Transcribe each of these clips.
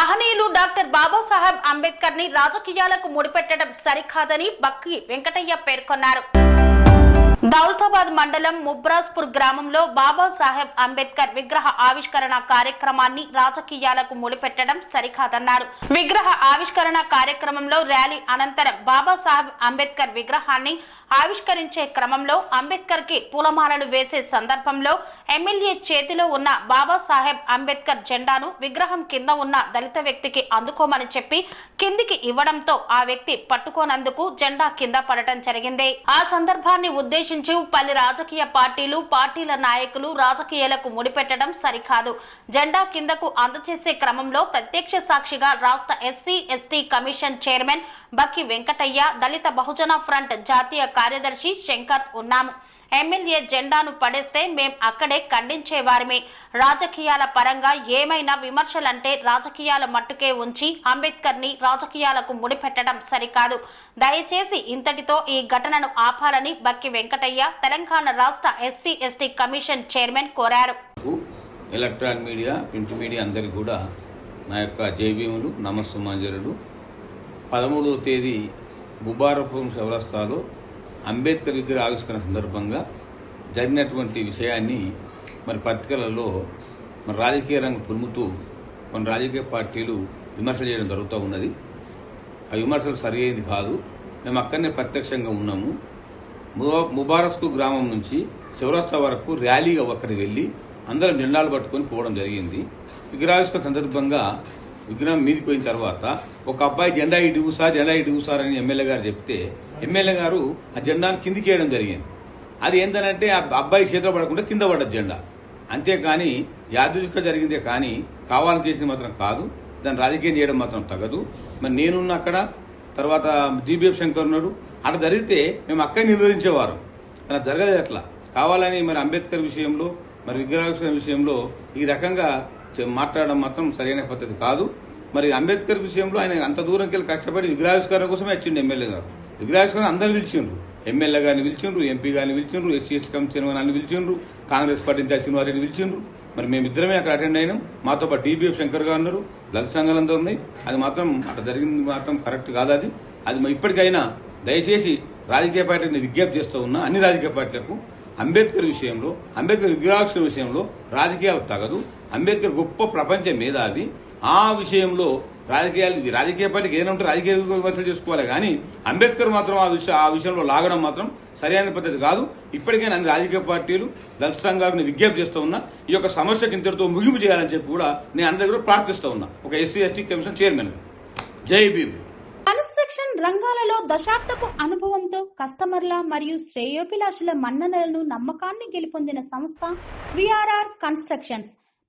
మహనీయులు డాక్టర్ బాబాసాహెబ్ అంబేద్కర్ని రాజకీయాలకు ముడిపెట్టడం సరికాదని బక్కి వెంకటయ్య పేర్కొన్నారు. దౌలతాబాద్ మండలం ముబ్రాస్పూర్ గ్రామంలో బాబాసాహెబ్ అంబేద్కర్ విగ్రహ ఆవిష్కరణ కార్యక్రమాన్ని రాజకీయాలకు ముడిపెట్టడం సరికాదన్నారు. విగ్రహ ఆవిష్కరణ కార్యక్రమంలో ర్యాలీ అనంతరం బాబాసాహెబ్ అంబేద్కర్ విగ్రహాన్ని ఆవిష్కరించే క్రమంలో అంబేద్కర్కి పూలమాలలు వేసే సందర్భంలో ఎమ్మెల్యే చేతిలో ఉన్న బాబాసాహెబ్ అంబేద్కర్ జెండాను విగ్రహం కింద ఉన్న దళిత వ్యక్తికి అందుకోమని చెప్పి కిందికి ఇవ్వడంతో ఆ వ్యక్తి పట్టుకోనందుకు జెండా కింద పడటం జరిగింది. ఆ సందర్భాన్ని ఉద్దేశించి పలు రాజకీయ పార్టీలు పార్టీల నాయకులు రాజకీయాలకు ముడిపెట్టడం సరికాదు. జెండా కిందకు అందచేసే క్రమంలో ప్రత్యక్ష సాక్షిగా రాష్ట్ర SC ST commission chairman Bakki Venkataiah Dalit Bahujan front జాతీయ కార్యదర్శి శంకర్ ఉన్నాము. ఎమ్మెల్యే జెండాను పడేస్తే మేం అక్కడే ఖండించేవారమే. రాజకీయాల పరంగా ఏమైనా విమర్శలంటే రాజకీయాల మట్టుకే ఉంచి అంబేద్కర్ని రాజకీయాలకు ముడిపెట్టడం సరికాదు. దయచేసి ఇంతటితో ఈ ఘటనను ఆపాలని బక్కి వెంకటయ్య తెలంగాణ రాష్ట్ర ఎస్సీ ఎస్టీ కమిషన్ చైర్మన్ కోరారు. ఎలక్ట్రానిక్ మీడియా ప్రింట్ మీడియా అందరికీ కూడా నా యొక్క జైభీములు నమస్సుమాంజలుడు పదమూడవ తేదీ బుబారపురం చౌరస్తాలో అంబేద్కర్ విగ్రహ ఆవిష్కరణ సందర్భంగా జరిగినటువంటి విషయాన్ని మరి పత్రికలలో మరి రాజకీయ రంగం పులుముతూ కొన్ని రాజకీయ పార్టీలు విమర్శ చేయడం జరుగుతూ ఉన్నది. ఆ విమర్శలు సరి అయింది కాదు. మేము అక్కడనే ప్రత్యక్షంగా ఉన్నాము. ముబారస్కు గ్రామం నుంచి చౌరస్తా వరకు ర్యాలీగా అక్కడికి వెళ్ళి అందరం జెండాలు పట్టుకొని పోవడం జరిగింది. విగ్రహావిష్కరణ సందర్భంగా విగ్రహం మీది పోయిన తర్వాత ఒక అబ్బాయి జెండా ఇటు ఊసార్ జెండా ఇటు ఊసార్ అని ఎమ్మెల్యే గారు చెప్తే ఎమ్మెల్యే గారు ఆ జెండాను కిందికి వేయడం జరిగింది. అది ఏంటంటే ఆ అబ్బాయి చేతిలో పడకుండా కింద పడ్డది జెండా. అంతేకాని యాదృచ్ఛిక జరిగిందే కానీ కావాలని చేసింది మాత్రం కాదు దాన్ని రాజకీయం చేయడం మాత్రం తగదు. మరి నేనున్న అక్కడ తర్వాత జీబీఎఫ్ శంకర్ ఉన్నాడు అక్కడ జరిగితే మేము అక్కడ నిరోధించేవారు కానీ జరగదు జరగలేదు అట్లా. కావాలని మరి అంబేద్కర్ విషయంలో మరి విగ్రహావిష్కరణ విషయంలో ఈ రకంగా మాట్లాడడం మాత్రం సరైన పద్ధతి కాదు. మరి అంబేద్కర్ విషయంలో ఆయన అంత దూరంకి వెళ్ళి కష్టపడి విగ్రహావిష్కరణ కోసమే వచ్చిండు ఎమ్మెల్యే గారు. విగ్రహావిష్కరణ అందరిని పిలిచిండ్రు. ఎమ్మెల్యే గారిని పిలిచిండ్రు ఎంపీ గారిని పిలిచిండ్రు ఎస్సీ ఎస్టీ కమిషన్ వారిని పిలిచిండ్రు కాంగ్రెస్ పార్టీ ఇన్ఛార్జ్ శ్రీనివారెడ్డి పిలిచిండ్రు. మరి మేము ఇద్దరమే అక్కడ అటెండ్ అయినాం. మాతో పాటు డీబీఎఫ్ శంకర్ గారు ఉన్నారు. దళిత సంఘాలంతా ఉన్నాయి. అది మాత్రం అక్కడ జరిగింది మాత్రం కరెక్ట్ కాదు అది. అది ఇప్పటికైనా దయచేసి రాజకీయ పార్టీని విజ్ఞప్తి చేస్తూ ఉన్నా అన్ని రాజకీయ పార్టీలకు అంబేద్కర్ విషయంలో అంబేద్కర్ విగ్రహాక్షణ విషయంలో రాజకీయాలు తగదు. అంబేద్కర్ గొప్ప ప్రపంచ మేధావి. ఆ విషయంలో రాజకీయాలు రాజకీయ పార్టీకి ఏదైనా రాజకీయ విమర్శలు చేసుకోవాలి. కానీ అంబేద్కర్ మాత్రం ఆ విషయం ఆ విషయంలో లాగడం మాత్రం సరైన పద్ధతి కాదు. ఇప్పటికైనా అన్ని రాజకీయ పార్టీలు దళిత సంఘాలను విజ్ఞప్తి చేస్తూ ఉన్నా ఈ యొక్క సమస్యకు ఇంతటితో ముగింపు చేయాలని చెప్పి కూడా నేను అందరి దగ్గర ప్రార్థిస్తూ ఉన్నా. ఒక ఎస్సీ ఎస్టీ కమిషన్ చైర్మన్ జై భీమ్. కన్స్ట్రక్షన్ రంగాలలో దశాబ్దపు అనుభవంతో కస్టమర్ల మరియు శ్రేయోభిలాషుల మన్ననలను నమ్మకాన్ని గెలుపొందిన సంస్థ VRR constructions.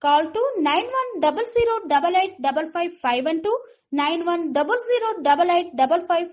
Call to 91008855 and to 91008855